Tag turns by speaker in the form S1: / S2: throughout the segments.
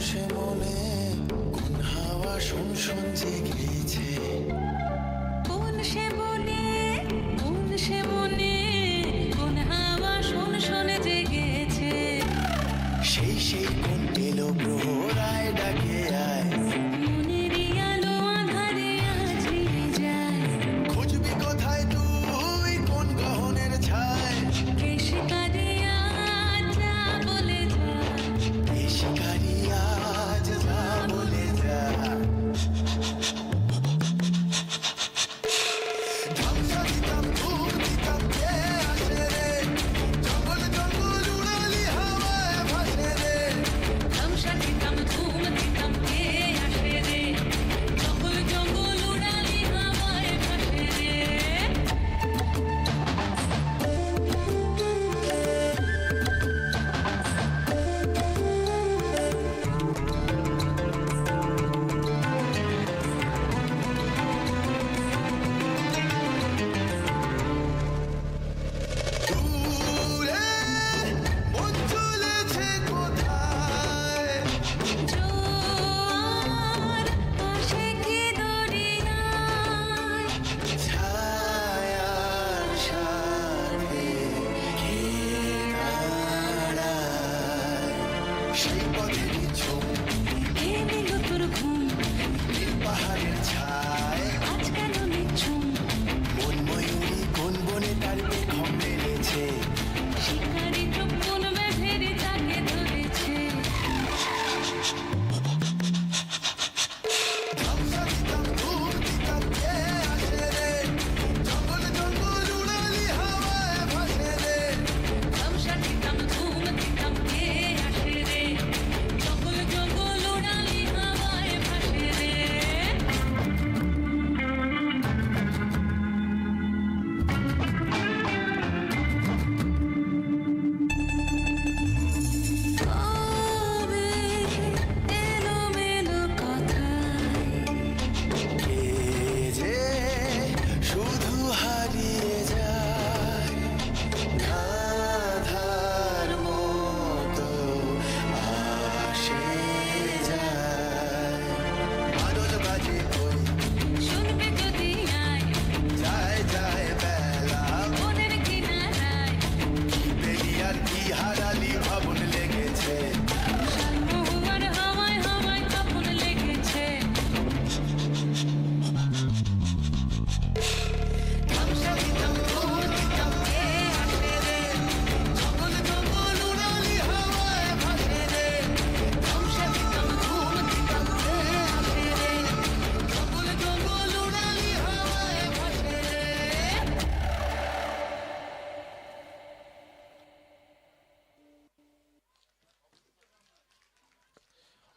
S1: সে মনে কোন হাওয়া শুনশুন জেগেছে?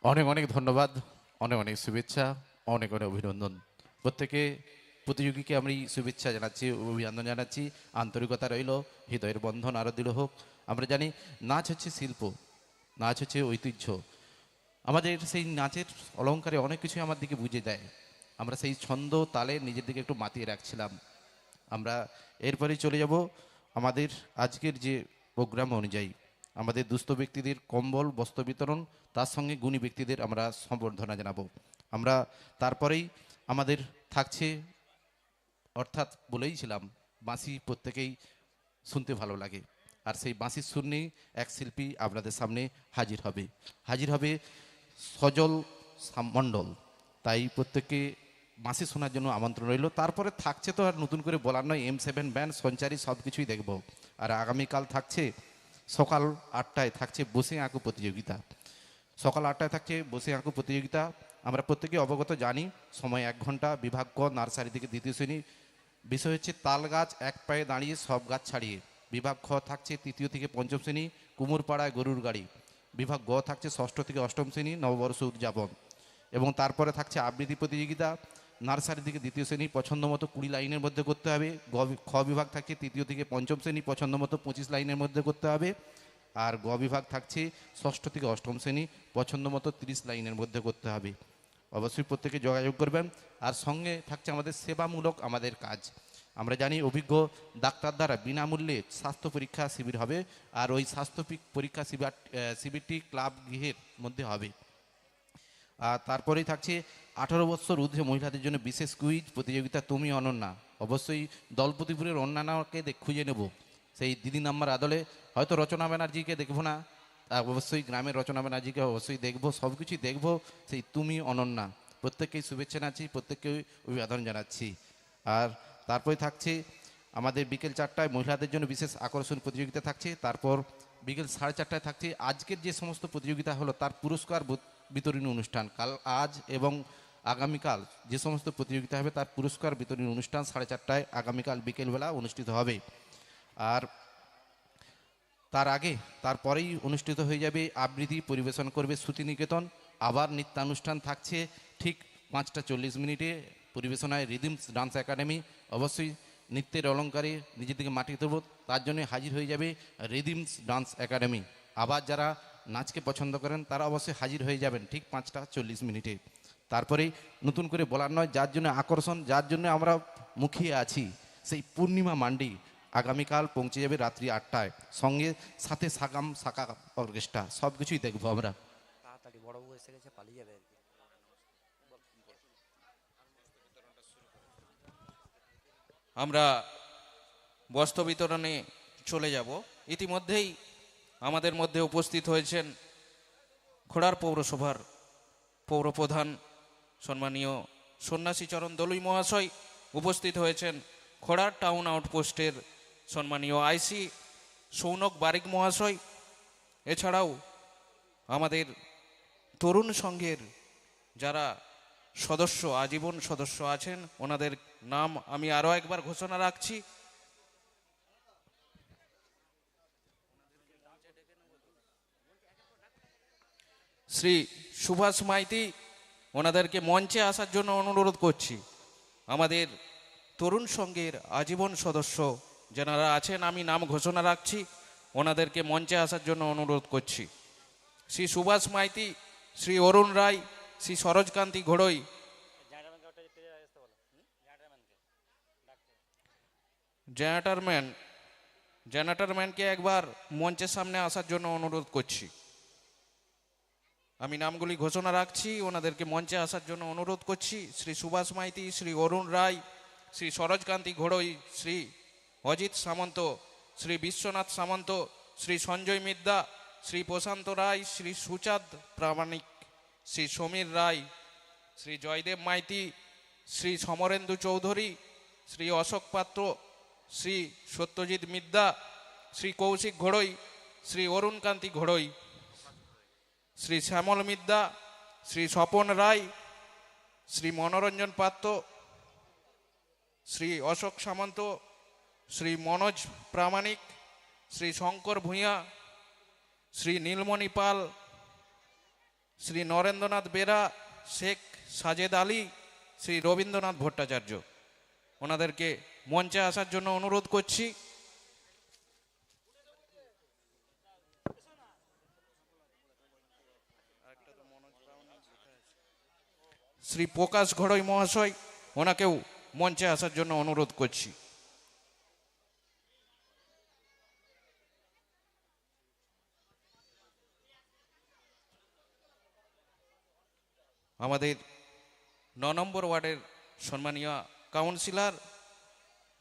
S1: অনেক অনেক ধন্যবাদ, অনেক অনেক শুভেচ্ছা, অনেক অনেক অভিনন্দন। প্রত্যেকে প্রতিযোগীকে আমি শুভেচ্ছা জানাচ্ছি, অভিনন্দন জানাচ্ছি। আন্তরিকতা রইল, হৃদয়ের বন্ধন আরও দৃঢ় হোক। আমরা জানি নাচ হচ্ছে শিল্প, নাচ হচ্ছে ঐতিহ্য। আমাদের সেই নাচের অলঙ্কারে অনেক কিছু আমার দিকে বুঝে দেয় আমরা সেই ছন্দ তালে নিজের দিকে একটু মাতিয়ে রাখছিলাম। আমরা এরপরেই চলে যাব। আমাদের আজকের যে প্রোগ্রাম অনুযায়ী আমাদের দুস্থ ব্যক্তিদের কম্বল, বস্ত্র বিতরণ, তার সঙ্গে গুণী ব্যক্তিদের আমরা সম্বর্ধনা জানাব। আমরা তারপরেই আমাদের থাকছে, অর্থাৎ বলেইছিলাম বাঁশি প্রত্যেকেই শুনতে ভালো লাগে। আর সেই বাঁশির সুর এক শিল্পী আপনাদের সামনে হাজির হবে। হাজির হবে সজল মণ্ডল। তাই প্রত্যেককে বাঁশি শোনার জন্য আমন্ত্রণ রইল। তারপরে থাকছে তো আর নতুন করে বলার নয় এম সেভেন ব্যান্ড সঞ্চারী সব কিছুই দেখব। আর আগামীকাল থাকছে সকাল আটটায় থাকছে বসে আঁকো প্রতিযোগিতা। সকাল আটটায় থাকছে বসে আঁকো প্রতিযোগিতা। আমরা প্রত্যেকে অবগত জানি, সময় এক ঘণ্টা, বিভাগ ক, নার্সারি থেকে দ্বিতীয় শ্রেণি। বিষয় হচ্ছে তাল গাছ এক পায়ে দাঁড়িয়ে, সব গাছ ছাড়িয়ে। বিভাগ খ থাকছে তৃতীয় থেকে পঞ্চম শ্রেণি, কুমোরপাড়ায় গরুর গাড়ি। বিভাগ গ থাকছে ষষ্ঠ থেকে অষ্টম শ্রেণি, নববর্ষ উদযাপন। এবং তারপরে থাকছে আবৃত্তি প্রতিযোগিতা। নার্সারি থেকে দ্বিতীয় শ্রেণি পছন্দ মতো কুড়ি লাইনের মধ্যে করতে হবে, গ খ বিভাগ থাকছে তৃতীয় থেকে পঞ্চম শ্রেণি পছন্দ মতো পঁচিশ লাইনের মধ্যে করতে হবে, আর গ বিভাগ থাকছে ষষ্ঠ থেকে অষ্টম শ্রেণি পছন্দ মতো তিরিশ লাইনের মধ্যে করতে হবে। অবশ্যই প্রত্যেকে যোগাযোগ করবেন, আর সঙ্গে থাকছে আমাদের সেবামূলক আমাদের কাজ। আমরা জানি অভিজ্ঞ ডাক্তার দ্বারা বিনামূল্যে স্বাস্থ্য পরীক্ষা শিবির হবে, আর ওই স্বাস্থ্য পরীক্ষা শিবির শিবিরটি ক্লাব গৃহের মধ্যে হবে। তারপরেই থাকছে আঠারো বছর ঊর্ধ্বে মহিলাদের জন্য বিশেষ কুইজ প্রতিযোগিতা, তুমি অনন্যা। অবশ্যই দলপতিপুরের অন্যান্যকে খুঁজে নেব। সেই দিদি নাম্বার আদলে হয়তো রচনা ব্যানার্জিকে দেখব না অবশ্যই গ্রামের রচনা ব্যানার্জিকে অবশ্যই দেখব সব কিছুই দেখব, সেই তুমি অনন্যা। প্রত্যেককেই শুভেচ্ছা জানাচ্ছি, প্রত্যেককে অভিবাদন জানাচ্ছি। আর তারপরে থাকছে আমাদের বিকেল চারটায় মহিলাদের জন্য বিশেষ আকর্ষণ প্রতিযোগিতা থাকছে, তারপর বিকেল সাড়ে চারটায় থাকছে, আজকের যে সমস্ত প্রতিযোগিতা হলো, তার পুরস্কার বিতরণী অনুষ্ঠান। কাল, আজ এবং আগামীকাল যে সমস্ত প্রতিযোগিতা হবে তার পুরস্কার বিতরণী অনুষ্ঠান সাড়ে চারটায় আগামীকাল বিকেলবেলা অনুষ্ঠিত হবে। আর তার আগে তারপরেই অনুষ্ঠিত হয়ে যাবে আবৃত্তি পরিবেশন করবে শ্রুতিনিকেতন। আবার নৃত্যানুষ্ঠান থাকছে ঠিক পাঁচটা চল্লিশ মিনিটে পরিবেশনায় রিদিমস ডান্স একাডেমি। অবশ্যই নৃত্যের অলঙ্কারে নিজেদেরকে মাটিয়ে তুলব, তার জন্য হাজির হয়ে যাবে রিদিমস ডান্স একাডেমি। আবার যারা নাচকে পছন্দ করেন তারা অবশ্যই হাজির হয়ে যাবেন ঠিক পাঁচটা চল্লিশ মিনিটে। তারপরেই নতুন করে বলার নয় যার জন্য আকর্ষণ যার জন্য আমরা মুখিয়ে আছি সেই পূর্ণিমা মান্ডি আগামীকাল পৌঁছে যাবে রাত্রি আটটায়। সঙ্গে সাথে সাগাম সাকা অর্কেস্ট্রা সব কিছুই দেখব আমরা।
S2: তাড়াতাড়ি বড়বাবু এসে গেছে পালিয়ে যাবে আর কি।
S3: আমরা বস্ত্র বিতরণে চলে যাব। ইতিমধ্যেই আমাদের মধ্যে উপস্থিত হয়েছেন খোড়ার পৌরসভার পৌরপ্রধান সম্মানীয় সন্ন্যাসী চরণ দলুই মহাশয় উপস্থিত হয়েছেন খোড়ার টাউন আউটপোস্টের সম্মানীয় আইসি সৌনক বারিক মহাশয়। এছাড়াও আমাদের তরুণ সংঘের যারা সদস্য, আজীবন সদস্য আছেন, ওনাদের নাম আমি আরও একবার ঘোষণা রাখছি। শ্রী সুভাষ মাইতি ওনাদেরকে মঞ্চে আসার জন্য অনুরোধ করছি। আমাদের তরুণ সংঘের আজীবন সদস্য যারা আছেন, আমি নাম ঘোষণা রাখছি, ওনাদেরকে মঞ্চে আসার জন্য অনুরোধ করছি। শ্রী সুভাষ মাইতি, শ্রী অরুণ রায়, শ্রী সরোজকান্তি ঘোড়ই। জেনারেটরম্যান, জেনারেটরম্যানকে একবার মঞ্চের সামনে আসার জন্য অনুরোধ করছি। আমি নামগুলি ঘোষণা রাখছি, ওনাদেরকে মঞ্চে আসার জন্য অনুরোধ করছি। শ্রী সুভাষ মাইতি, শ্রী অরুণ রায়, শ্রী সরোজকান্তি ঘোড়ই, শ্রী অজিত সামন্ত, শ্রী বিশ্বনাথ সামন্ত, শ্রী সঞ্জয় মিদ্যা শ্রী প্রশান্ত রায়, শ্রী সুচাঁদ প্রামাণিক, শ্রী সমীর রায়, শ্রী জয়দেব মাইতি, শ্রী সমরেন্দু চৌধুরী, শ্রী অশোক পাত্র, শ্রী সত্যজিৎ মিদ্যা শ্রী কৌশিক ঘোড়ই, শ্রী অরুণকান্তি ঘোড়ই। শ্রী শ্যামল মিদ্যা, শ্রী স্বপন রায়, শ্রী মনোরঞ্জন পাত্র, শ্রী অশোক সামন্ত, শ্রী মনোজ প্রামাণিক, শ্রী শঙ্কর ভূঁইয়া, শ্রী নীলমণি পাল, শ্রী নরেন্দ্রনাথ বেরা, শেখ সাজেদ আলী, শ্রী রবীন্দ্রনাথ ভট্টাচার্য। ওনাদেরকে মঞ্চে আসার জন্য অনুরোধ করছি। শ্রী প্রকাশ ঘড়ই মহাশয় ওনাকেও মঞ্চে আসার জন্য অনুরোধ করছি। আমাদের ন নম্বর ওয়ার্ডের সম্মানীয় কাউন্সিলর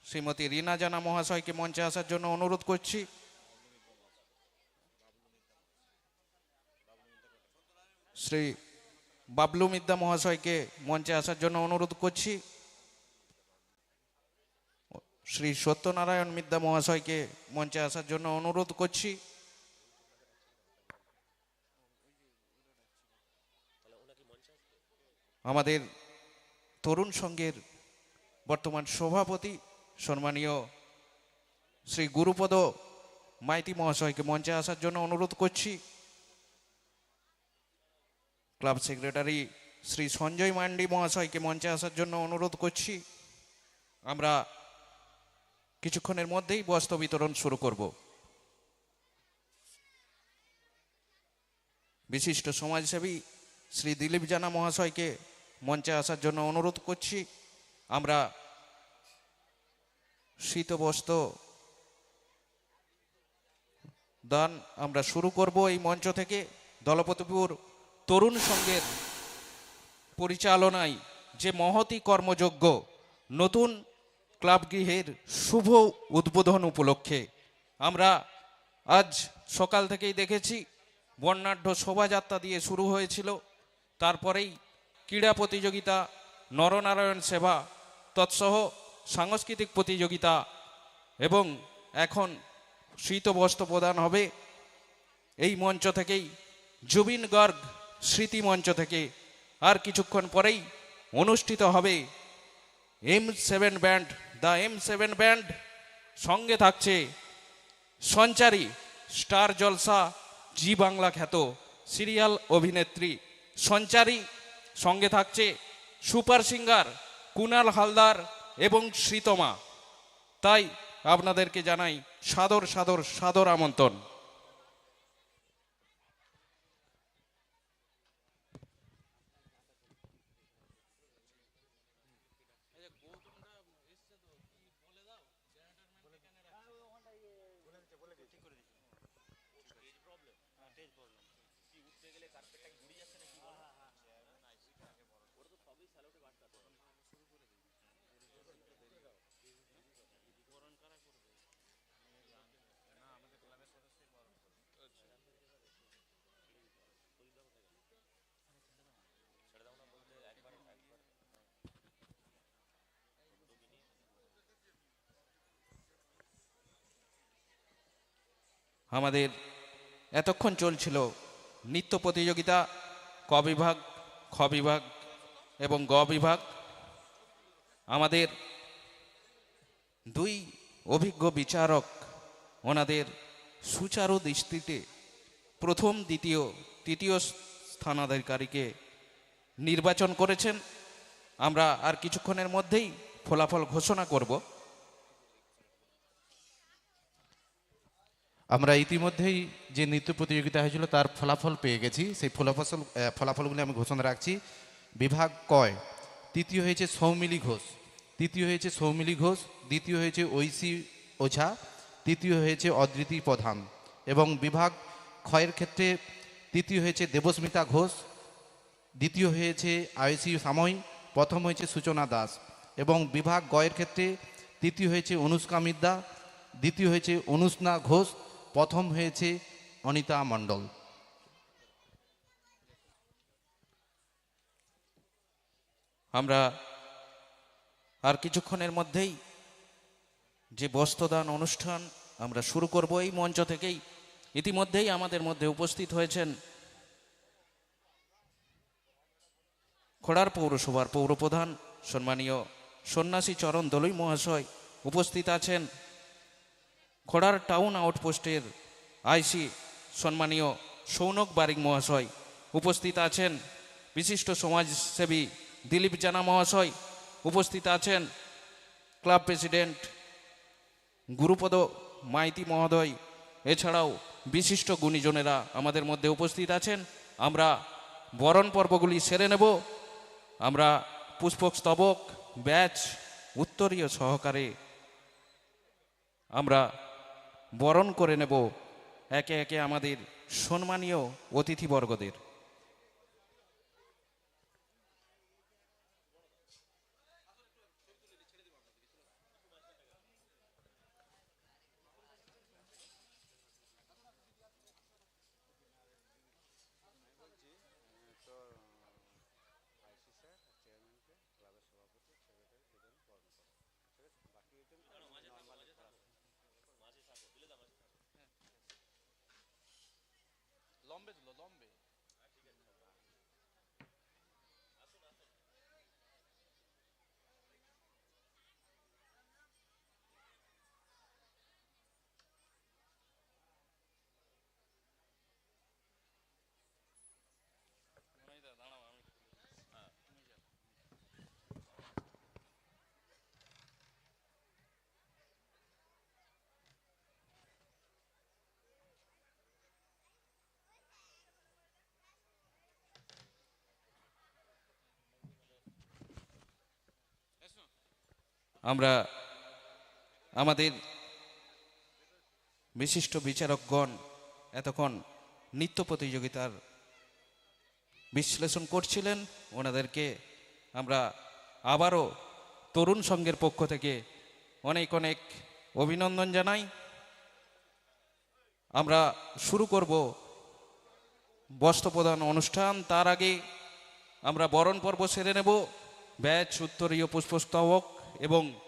S3: শ্রীমতী রিনা জানা মহাশয়কে মঞ্চে আসার জন্য অনুরোধ করছি। শ্রী বাবলু মিদ্যা মহাশয়কে মঞ্চে আসার জন্য অনুরোধ করছি। শ্রী সত্যনারায়ণ মিদ্যা মহাশয়কে মঞ্চে আসার জন্য অনুরোধ করছি। আমাদের তরুণ সংঘের বর্তমান সভাপতি সম্মানীয় শ্রী গুরুপদ মাইতি মহাশয়কে মঞ্চে আসার জন্য অনুরোধ করছি। ক্লাব সেক্রেটারি শ্রী সঞ্জয় মান্ডি মহাশয়কে মঞ্চে আসার জন্য অনুরোধ করছি। আমরা কিছুক্ষণের মধ্যেই বস্ত্র বিতরণ শুরু করব। বিশিষ্ট সমাজসেবী শ্রী দিলীপ জানা মহাশয়কে মঞ্চে আসার জন্য অনুরোধ করছি। আমরা শীতবস্ত্র দান আমরা শুরু করব এই মঞ্চ থেকে। দলপতিপুর তরুণ সংঘের পরিচালনায় যে মহতি কর্মযোগ্য নতুন ক্লাব গৃহের শুভ উদ্বোধন উপলক্ষে আমরা আজ সকাল থেকেই দেখেছি, বর্ণাঢ্য শোভাযাত্রা দিয়ে শুরু হয়েছিল। তারপরেই ক্রীড়া প্রতিযোগিতা, নরনারায়ণ সেবা, তৎসহ সাংস্কৃতিক প্রতিযোগিতা এবং এখন শীতবস্ত্র প্রদান হবে। এই মঞ্চ থেকেই জুবিন গর্গ স্মৃতি মঞ্চ থেকে আর কিছুক্ষণ পরেই অনুষ্ঠিত হবে M seven band the M seven band সঙ্গে থাকছে সঞ্চারী, স্টার জলসা, জি বাংলা খ্যাত সিরিয়াল অভিনেত্রী সঞ্চারী। সঙ্গে থাকছে সুপার সিঙ্গার, কুনাল হালদার এবং শ্রীতমা। তাই আপনাদেরকে জানাই সাদর সাদর সাদর আমন্ত্রণ। আমাদের এতক্ষণ চলছিল নৃত্য প্রতিযোগিতা, ক বিভাগ, খ বিভাগ এবং গ বিভাগ। আমাদের দুই অভিজ্ঞ বিচারক ওনাদের সুচারু দৃষ্টিতে প্রথম, দ্বিতীয়, তৃতীয় স্থানাধিকারীকে নির্বাচন করেছেন। আমরা আর কিছুক্ষণের মধ্যেই ফলাফল ঘোষণা করব।
S1: আমরা ইতিমধ্যেই যে নৃত্য প্রতিযোগিতা হয়েছিল, তার ফলাফল পেয়ে গেছি। সেই ফলাফল ফলাফলগুলি আমি ঘোষণা রাখছি। বিভাগ কয়, তৃতীয় হয়েছে সৌমিলি ঘোষ। তৃতীয় হয়েছে সৌমিলি ঘোষ, দ্বিতীয় হয়েছে ঐশী ওঝা, তৃতীয় হয়েছে অদ্বিতী প্রধান। এবং বিভাগ ক্ষয়ের ক্ষেত্রে তৃতীয় হয়েছে দেবস্মিতা ঘোষ, দ্বিতীয় হয়েছে আয়ুষী সাময় প্রথম হয়েছে সূচনা দাস। এবং বিভাগ গয়ের ক্ষেত্রে তৃতীয় হয়েছে অনুষ্কা মিদ্যা, দ্বিতীয় হয়েছে অনুষ্ণা ঘোষ প্রথম হয়েছে অনিতা মণ্ডল।
S3: আমরা আর কিছুক্ষণের মধ্যেই যে বস্ত্রদান অনুষ্ঠান আমরা শুরু করব এই মঞ্চ থেকেই, ইতিমধ্যেই আমাদের মধ্যে উপস্থিত হয়েছেন খোড়ার পৌরসভার পৌরপ্রধান, সম্মানীয় সন্ন্যাসী চরণ দলুই মহাশয়, উপস্থিত আছেন। খোড়ার টাউন আউটপোস্টের আইসি সম্মানীয় সৌনক বারিক মহাশয় উপস্থিত আছেন। বিশিষ্ট সমাজসেবী দিলীপ জানা মহাশয় উপস্থিত আছেন। ক্লাব প্রেসিডেন্ট গুরুপদ মাইতি মহোদয়। এছাড়াও বিশিষ্ট গুণীজনেরা আমাদের মধ্যে উপস্থিত আছেন। আমরা বরণ পর্বগুলি সেরে নেব। আমরা পুষ্পক স্তবক, ব্যাচ, উত্তরীয় সহকারে আমরা বরণ করে নেব একে একে আমাদের সম্মানীয় অতিথিবর্গদের। আমরা আমাদের বিশিষ্ট বিচারকগণ এতক্ষণ নৃত্য প্রতিযোগিতার বিশ্লেষণ করছিলেন। ওনাদেরকে আমরা আবারও তরুণ সংঘের পক্ষ থেকে অনেক অনেক অভিনন্দন জানাই। আমরা শুরু করব বস্ত্র প্রদান অনুষ্ঠান। তার আগে আমরা বরণ পর্ব সেরে নেব। ব্যাচ, উত্তরীয় পুষ্পস্তবক এবং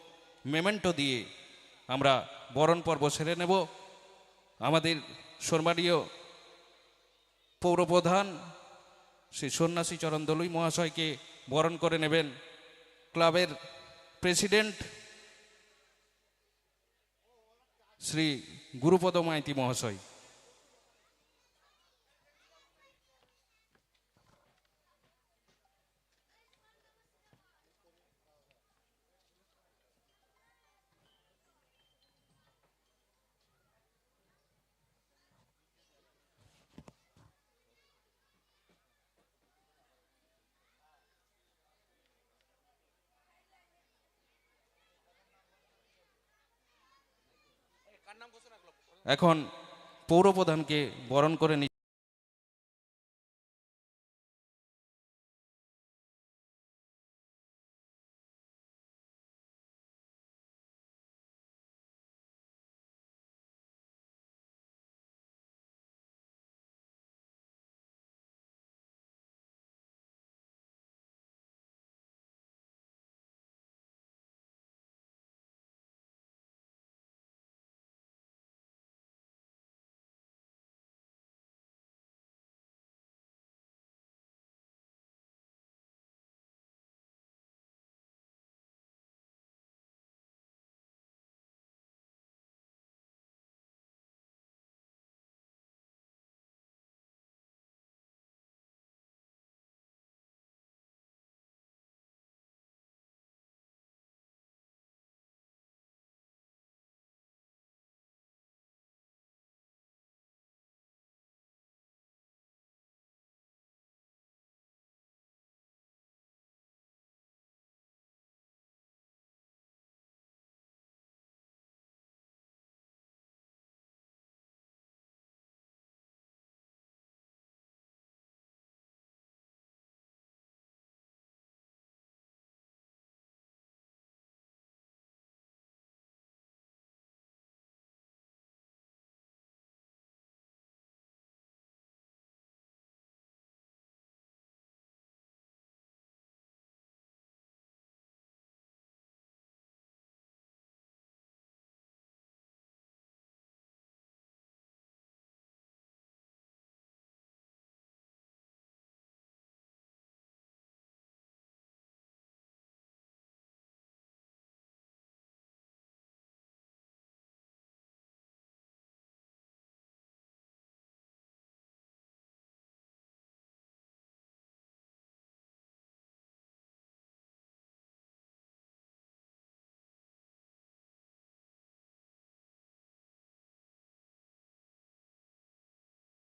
S3: মেমেন্টো দিয়ে আমরা বরণ পর্ব সেরে নেব। আমাদের সম্মানীয় পৌরপ্রধান শ্রী সন্ন্যাসী চরণ দলুই মহাশয়কে বরণ করে নেবেন। ক্লাবের প্রেসিডেন্ট শ্রী গুরুপদ মাইতি মহাশয়। এখন পৌরপ্রধানকে বরণ করে নি